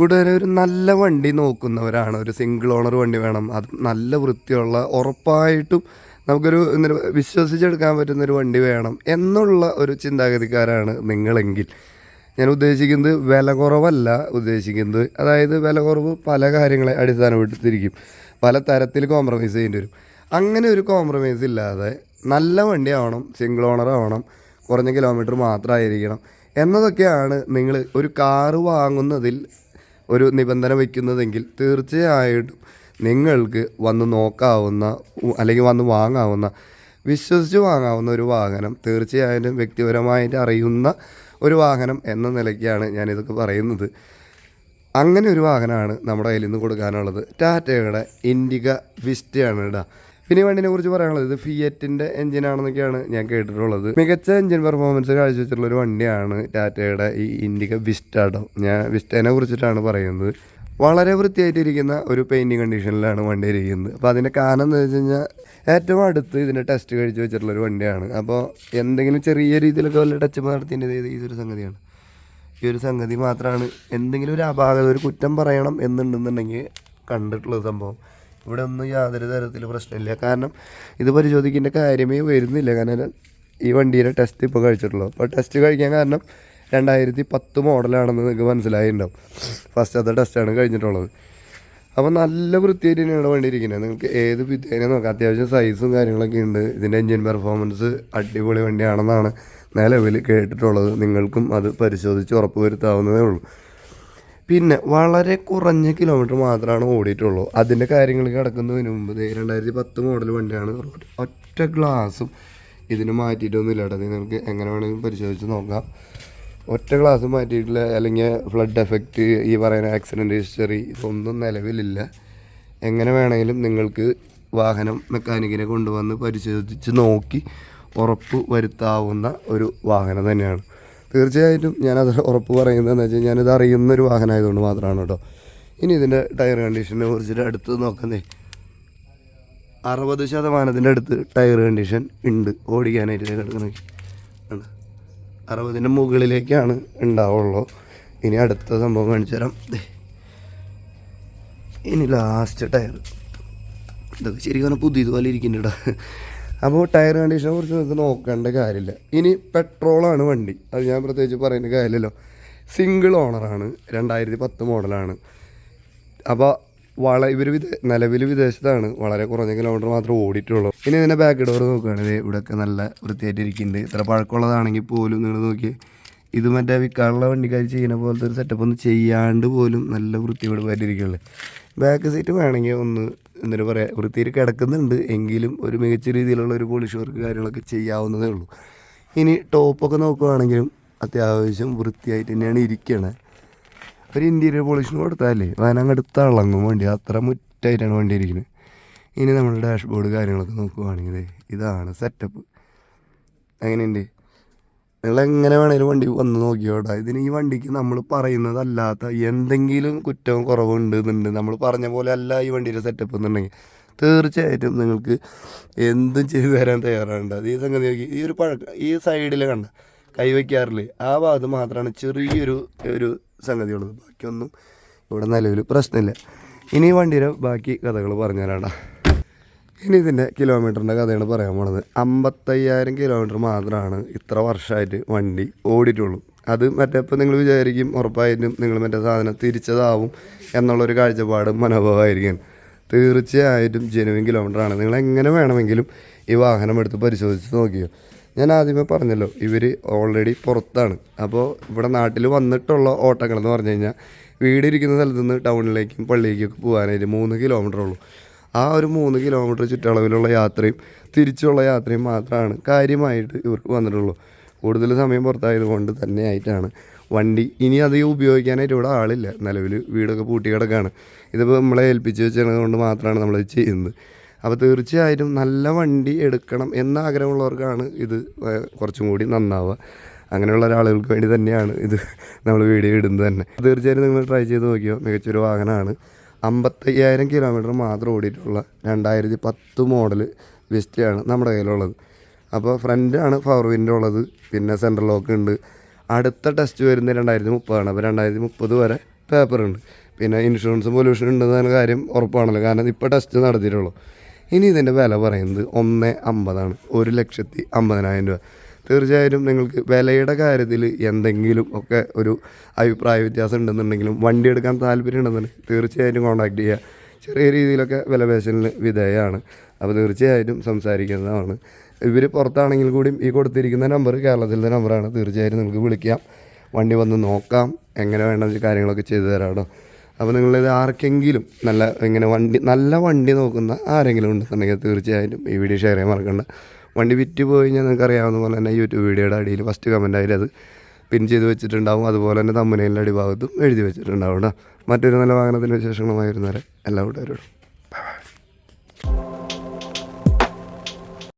കൂട്ടുകാരെ ഒരു നല്ല വണ്ടി നോക്കുന്നവരാണ്. ഒരു സിംഗിൾ ഓണർ വണ്ടി വേണം. അത് നല്ല വൃത്തിയുള്ള ഉറപ്പായിട്ടും നമുക്കൊരു വിശ്വസിച്ചെടുക്കാൻ പറ്റുന്ന ഒരു വണ്ടി വേണം എന്നുള്ള ഒരു ചിന്താഗതിക്കാരാണ് നിങ്ങളെങ്കിൽ. ഞാൻ ഉദ്ദേശിക്കുന്നത് വില കുറവല്ല ഉദ്ദേശിക്കുന്നത്. അതായത് വില കുറവ് പല കാര്യങ്ങളെ അടിസ്ഥാനപ്പെടുത്തിയിരിക്കും. പല തരത്തിൽ കോംപ്രമൈസ് ചെയ്യേണ്ടി വരും. അങ്ങനെ ഒരു കോംപ്രമൈസ് ഇല്ലാതെ നല്ല വണ്ടി ആവണം സിംഗിൾ ഓണർ ആവണം കുറഞ്ഞ കിലോമീറ്റർ മാത്രമായിരിക്കണം എന്നതൊക്കെയാണ് നിങ്ങൾ ഒരു കാറ് വാങ്ങുന്നതിൽ ഒരു നിബന്ധന വയ്ക്കുന്നതെങ്കിൽ തീർച്ചയായിട്ടും നിങ്ങൾക്ക് വന്ന് നോക്കാവുന്ന അല്ലെങ്കിൽ വന്ന് വാങ്ങാവുന്ന വിശ്വസിച്ച് വാങ്ങാവുന്ന ഒരു വാഹനം തീർച്ചയായിട്ടും വ്യക്തിപരമായിട്ട് അറിയുന്ന ഒരു വാഹനം എന്ന നിലയ്ക്കാണ് ഞാനിതൊക്കെ പറയുന്നത്. അങ്ങനെ ഒരു വാഹനമാണ് നമ്മുടെ കയ്യിൽ നിന്ന് കൊടുക്കാനുള്ളത്. ടാറ്റയുടെ ഇൻഡിക വിസ്റ്റയാണ് ഇടാ പിന്നെ വണ്ടിനെ കുറിച്ച് പറയാനുള്ളത് ഇത് ഫിയറ്റിന്റെ എഞ്ചിൻ ആണെന്നൊക്കെയാണ് ഞാൻ കേട്ടിട്ടുള്ളത്. മികച്ച എഞ്ചിൻ പെർഫോമൻസ് കാഴ്ചവെച്ചിട്ടുള്ള ഒരു വണ്ടിയാണ് ടാറ്റയുടെ ഈ ഇൻഡിക വിസ്റ്റാട്ടോ ഞാൻ വിസ്റ്റേനെ കുറിച്ചിട്ടാണ് പറയുന്നത്. വളരെ വൃത്തിയായിട്ടിരിക്കുന്ന ഒരു പെയിന്റിങ് കണ്ടീഷനിലാണ് വണ്ടി ഇരിക്കുന്നത്. അപ്പോൾ അതിന്റെ കാരണം എന്ന് വെച്ച് കഴിഞ്ഞാൽ ഏറ്റവും അടുത്ത് ഇതിന്റെ ടെസ്റ്റ് കഴിച്ച് വെച്ചിട്ടുള്ള ഒരു വണ്ടിയാണ്. അപ്പോൾ എന്തെങ്കിലും ചെറിയ രീതിയിലൊക്കെ വല്ല ടച്ച് നടത്തിന്റെ ഇതൊരു സംഗതിയാണ്. ഈ ഒരു സംഗതി മാത്രമാണ് എന്തെങ്കിലും ഒരു അപാകത ഒരു കുറ്റം പറയണം എന്നുണ്ടെന്നുണ്ടെങ്കിൽ കണ്ടിട്ടുള്ള സംഭവം. ഇവിടെ ഒന്നും യാതൊരു തരത്തിൽ പ്രശ്നമില്ല. കാരണം ഇത് പരിശോധിക്കേണ്ട കാര്യമേ വരുന്നില്ല. കാരണം ഈ വണ്ടിയുടെ ടെസ്റ്റ് ഇപ്പോൾ കഴിച്ചിട്ടുള്ളൂ. അപ്പോൾ ടെസ്റ്റ് കഴിക്കാൻ കാരണം രണ്ടായിരത്തി പത്ത് മോഡലാണെന്ന് നിങ്ങൾക്ക് മനസ്സിലായിട്ടുണ്ടാവും. ഫസ്റ്റത്തെ ടെസ്റ്റാണ് കഴിഞ്ഞിട്ടുള്ളത്. അപ്പോൾ നല്ല വൃത്തിയായിട്ട് തന്നെയാണ് വണ്ടി ഇരിക്കുന്നത് നിങ്ങൾക്ക് ഏത് വിധേന നോക്കാം. അത്യാവശ്യം സൈസും കാര്യങ്ങളൊക്കെ ഉണ്ട്. ഇതിന്റെ എൻജിൻ പെർഫോമൻസ് അടിപൊളി വണ്ടിയാണെന്നാണ് നിലവിൽ കേട്ടിട്ടുള്ളത്. നിങ്ങൾക്കും അത് പരിശോധിച്ച് ഉറപ്പ് വരുത്താവുന്നതേ ഉള്ളൂ. പിന്നെ വളരെ കുറഞ്ഞ കിലോമീറ്റർ മാത്രമാണ് ഓടിയിട്ടുള്ളൂ. അതിന്റെ കാര്യങ്ങൾ കിടക്കുന്നതിന് മുമ്പ് രണ്ടായിരത്തി പത്ത് മോഡൽ വണ്ടിയാണ് ഒറ്റ ഗ്ലാസും ഇതിന് മാറ്റിയിട്ടൊന്നുമില്ല കേട്ടോ. നിങ്ങൾക്ക് എങ്ങനെ വേണമെങ്കിലും പരിശോധിച്ച് നോക്കാം. ഒറ്റ ഗ്ലാസ് മാറ്റിയിട്ടില്ല. അല്ലെങ്കിൽ ഫ്ലഡ് എഫക്റ്റ് ഈ പറയുന്ന ആക്സിഡന്റ് ഹിസ്റ്ററി ഇതൊന്നും നിലവിലില്ല. എങ്ങനെ വേണമെങ്കിലും നിങ്ങൾക്ക് വാഹനം മെക്കാനിക്കിനെ കൊണ്ടുവന്ന് പരിശോധിച്ച് നോക്കി ഉറപ്പ് വരുത്താവുന്ന ഒരു വാഹനം തന്നെയാണ്. തീർച്ചയായിട്ടും ഞാനത് ഉറപ്പ് പറയുന്നതെന്ന് വെച്ചാൽ ഞാനിത് അറിയുന്നൊരു വാഹനമായതുകൊണ്ട് മാത്രമാണ് കേട്ടോ. ഇനി ഇതിന്റെ ടയർ കണ്ടീഷനെ കുറിച്ചിട്ട് അടുത്ത് നോക്കുന്നേ. അറുപത് ശതമാനത്തിന്റെ അടുത്ത് ടയർ കണ്ടീഷൻ ഉണ്ട്. ഓടിക്കാനായിട്ട് കിടക്കണമെങ്കിൽ ആണ് അറുപതിന്റെ മുകളിലേക്കാണ് ഉണ്ടാവുള്ളൂ. ഇനി അടുത്ത സംഭവം കാണിച്ചു തരാം. ഇനി ലാസ്റ്റ് ടയർ. ഇതൊക്കെ ശരിക്കും പുതിയതുപോലെ ഇരിക്കുന്നുണ്ട് അപ്പോൾ ടയർ കണ്ടീഷനെ കുറിച്ച് നിങ്ങൾക്ക് നോക്കേണ്ട കാര്യമില്ല. ഇനി പെട്രോളാണ് വണ്ടി. അത് ഞാൻ പ്രത്യേകിച്ച് പറയേണ്ട കാര്യമില്ലല്ലോ. സിംഗിൾ ഓണറാണ് രണ്ടായിരത്തി പത്ത് മോഡലാണ് അപ്പോൾ വള ഇവർ വിദേ നിലവിൽ വിദേശത്താണ്. വളരെ കുറഞ്ഞ കിലോമീറ്റർ മാത്രമേ ഓടിയിട്ടുള്ളൂ. ഇനി ഇതിന്റെ ബാക്ക് ഡോർ നോക്കുകയാണെങ്കിൽ ഇവിടെയൊക്കെ നല്ല വൃത്തിയായിട്ട് ഇരിക്കുന്നുണ്ട് ഇത്ര പഴക്കമുള്ളതാണെങ്കിൽ പോലും നിങ്ങൾ നോക്കി ഇത് മറ്റേ വിൽക്കാനുള്ള വണ്ടിക്കാർ ചെയ്യുന്ന പോലത്തെ ഒരു സെറ്റപ്പ് ഒന്നും ചെയ്യാണ്ട് പോലും നല്ല വൃത്തിയോട് വൃത്തിയോടുമായിട്ടിരിക്കുള്ളൂ ബാക്ക് സീറ്റ് വേണമെങ്കിൽ ഒന്ന് എന്താ പറയുക വൃത്തിയിൽ കിടക്കുന്നുണ്ട്. എങ്കിലും ഒരു മികച്ച രീതിയിലുള്ള ഒരു പോളിഷ് വർക്ക് കാര്യങ്ങളൊക്കെ ചെയ്യാവുന്നതേ ഉള്ളൂ. ഇനി ടോപ്പൊക്കെ നോക്കുകയാണെങ്കിലും അത്യാവശ്യം വൃത്തിയായിട്ട് തന്നെയാണ് ഇരിക്കണേ. ഒരു ഇന്റീരിയർ പോളിഷിന് കൊടുത്താലേ വനങ്ങ് തിളങ്ങും വണ്ടി. അത്ര മുറ്റായിട്ടാണ് വണ്ടി ഇരിക്കുന്നത് ഇനി നമ്മുടെ ഡാഷ്ബോർഡ് കാര്യങ്ങളൊക്കെ നോക്കുവാണെങ്കിൽ ഇതാണ് സെറ്റപ്പ് എങ്ങനെയുണ്ട്? നിങ്ങൾ എങ്ങനെ വേണേലും വണ്ടി വന്ന് നോക്കിയോട്ടാ ഇതിന് ഈ വണ്ടിക്ക് നമ്മൾ പറയുന്നതല്ലാത്ത എന്തെങ്കിലും കുറ്റവും കുറവുണ്ട് എന്നുണ്ട് നമ്മൾ പറഞ്ഞ പോലെ അല്ല ഈ വണ്ടിയുടെ സെറ്റപ്പ് എന്നുണ്ടെങ്കിൽ തീർച്ചയായിട്ടും നിങ്ങൾക്ക് എന്തും ചെയ്തു തരാൻ തയ്യാറാണ് അത് ഈ സംഗതി നോക്കി ഈ ഒരു പഴക്കം ഈ സൈഡിൽ കണ്ട കൈവയ്ക്കാറില്ലേ ആ ഭാഗത്ത് മാത്രമാണ് ചെറിയൊരു ഒരു സംഗതിയുള്ളത്. ബാക്കിയൊന്നും ഇവിടെ നിലവിൽ പ്രശ്നമില്ല. ഇനി വണ്ടിയുടെ ബാക്കി കഥകൾ പറഞ്ഞുതരാടാ. ഇനി ഇതിന്റെ കിലോമീറ്ററിന്റെ കഥയാണ് പറയാൻ പോണത്. അമ്പത്തയ്യായിരം കിലോമീറ്റർ മാത്രമാണ് ഇത്ര വർഷമായിട്ട് വണ്ടി ഓടിയിട്ടുള്ളൂ. അത് മറ്റേ ഇപ്പോൾ നിങ്ങൾ വിചാരിക്കും ഉറപ്പായിട്ടും നിങ്ങൾ മറ്റേ സാധനം തിരിച്ചതാവും എന്നുള്ളൊരു കാഴ്ചപ്പാട് മനോഭാവമായിരിക്കും തീർച്ചയായിട്ടും ജെനുവിൻ കിലോമീറ്ററാണ് നിങ്ങൾ എങ്ങനെ വേണമെങ്കിലും ഈ വാഹനം എടുത്ത് പരിശോധിച്ച് നോക്കിയോ. ഞാൻ ആദ്യമേ പറഞ്ഞല്ലോ ഇവർ ഓൾറെഡി പുറത്താണ്. അപ്പോൾ ഇവിടെ നാട്ടിൽ വന്നിട്ടുള്ള ഓട്ടങ്ങളെന്ന് പറഞ്ഞു കഴിഞ്ഞാൽ വീടിരിക്കുന്ന സ്ഥലത്തുനിന്ന് ടൗണിലേക്കും പള്ളിയിലേക്കൊക്കെ പോകാനായിട്ട് മൂന്ന് കിലോമീറ്റർ ഉള്ളൂ. ആ ഒരു മൂന്ന് കിലോമീറ്റർ ചുറ്റളവിലുള്ള യാത്രയും തിരിച്ചുള്ള യാത്രയും മാത്രമാണ് കാര്യമായിട്ട് ഇവർക്ക് വന്നിട്ടുള്ളൂ. കൂടുതൽ സമയം പുറത്തായത് കൊണ്ട് തന്നെ ആയിട്ടാണ്. വണ്ടി ഇനി അധികം ഉപയോഗിക്കാനായിട്ട് ഇവിടെ ആളില്ല. നിലവിൽ വീടൊക്കെ പൂട്ടി കിടക്കാണ് ഇതിപ്പോൾ നമ്മളെ ഏൽപ്പിച്ച് വെച്ചത് കൊണ്ട് മാത്രമാണ് നമ്മൾ ചെയ്യുന്നത്. അപ്പോൾ തീർച്ചയായിട്ടും നല്ല വണ്ടി എടുക്കണം എന്ന ആഗ്രഹമുള്ളവർക്കാണ് ഇത് കുറച്ചും കൂടി നന്നാവുക. അങ്ങനെയുള്ള ഒരാളുകൾക്ക് വേണ്ടി തന്നെയാണ് ഇത് നമ്മൾ വീഡിയോ ഇടുന്നത് തന്നെ. തീർച്ചയായിട്ടും നിങ്ങൾ ട്രൈ ചെയ്ത് നോക്കിയോ? മികച്ചൊരു വാഹനമാണ്. അമ്പത്തയ്യായിരം കിലോമീറ്റർ മാത്രം ഓടിയിട്ടുള്ള രണ്ടായിരത്തി പത്ത് മോഡൽ വിസ്റ്റയാണ് നമ്മുടെ കയ്യിലുള്ളത്. അപ്പോൾ ഫ്രണ്ടാണ് പവർ വിൻഡോ ഉള്ളത് പിന്നെ സെൻട്രൽ ലോക്ക് ഉണ്ട്. അടുത്ത ടെസ്റ്റ് വരുന്നത് രണ്ടായിരത്തി മുപ്പതാണ്. അപ്പോൾ രണ്ടായിരത്തി മുപ്പത് വരെ പേപ്പറുണ്ട് പിന്നെ ഇൻഷുറൻസ് പൊല്യൂഷൻ ഉണ്ടെന്ന കാര്യം ഉറപ്പാണല്ലോ. കാരണം ഇപ്പോൾ ടെസ്റ്റ് നടത്തിയിട്ടുള്ളൂ. ഇനി ഇതിന്റെ വില പറയുന്നത് ഒന്ന് അമ്പതാണ്. ഒരു ലക്ഷത്തി അമ്പതിനായിരം രൂപ. തീർച്ചയായിട്ടും നിങ്ങൾക്ക് വിലയുടെ കാര്യത്തിൽ എന്തെങ്കിലും ഒക്കെ ഒരു അഭിപ്രായ വ്യത്യാസം ഉണ്ടെന്നുണ്ടെങ്കിലും വണ്ടി എടുക്കാൻ താല്പര്യം ഉണ്ടെന്നുണ്ടെങ്കിൽ തീർച്ചയായിട്ടും കോൺടാക്ട് ചെയ്യുക. ചെറിയ രീതിയിലൊക്കെ വില പേശലിന് വിധേയമാണ് അപ്പോൾ തീർച്ചയായിട്ടും സംസാരിക്കുന്നതാണ്. ഇവർ പുറത്താണെങ്കിൽ കൂടിയും ഈ കൊടുത്തിരിക്കുന്ന നമ്പർ കേരളത്തിലെ നമ്പറാണ് തീർച്ചയായിട്ടും നിങ്ങൾക്ക് വിളിക്കാം. വണ്ടി വന്ന് നോക്കാം. എങ്ങനെ വേണ്ട കാര്യങ്ങളൊക്കെ ചെയ്തു തരാം അപ്പോൾ നിങ്ങളിത് ആർക്കെങ്കിലും നല്ല ഇങ്ങനെ വണ്ടി നല്ല വണ്ടി നോക്കുന്ന ആരെങ്കിലും ഉണ്ടെന്നുണ്ടെങ്കിൽ തീർച്ചയായിട്ടും ഈ വീഡിയോ ഷെയർ ചെയ്യാൻ മറക്കണ്ട. വണ്ടി വിറ്റ് പോയി കഴിഞ്ഞാൽ നിങ്ങൾക്ക് അറിയാവുന്ന പോലെ തന്നെ യൂട്യൂബ് വീഡിയോയുടെ അടിയിൽ ഫസ്റ്റ് കമന്റ് ആയാലും അത് പിൻ ചെയ്ത് വെച്ചിട്ടുണ്ടാവും. അതുപോലെ തന്നെ തമ്മനയിലെ അടിഭാഗത്തും എഴുതി വെച്ചിട്ടുണ്ടാവും മറ്റൊരു നല്ല വാഹനത്തിന്റെ വിശേഷങ്ങളുമായി വരുന്നവരെ എല്ലാ കൂട്ടുകാരോടും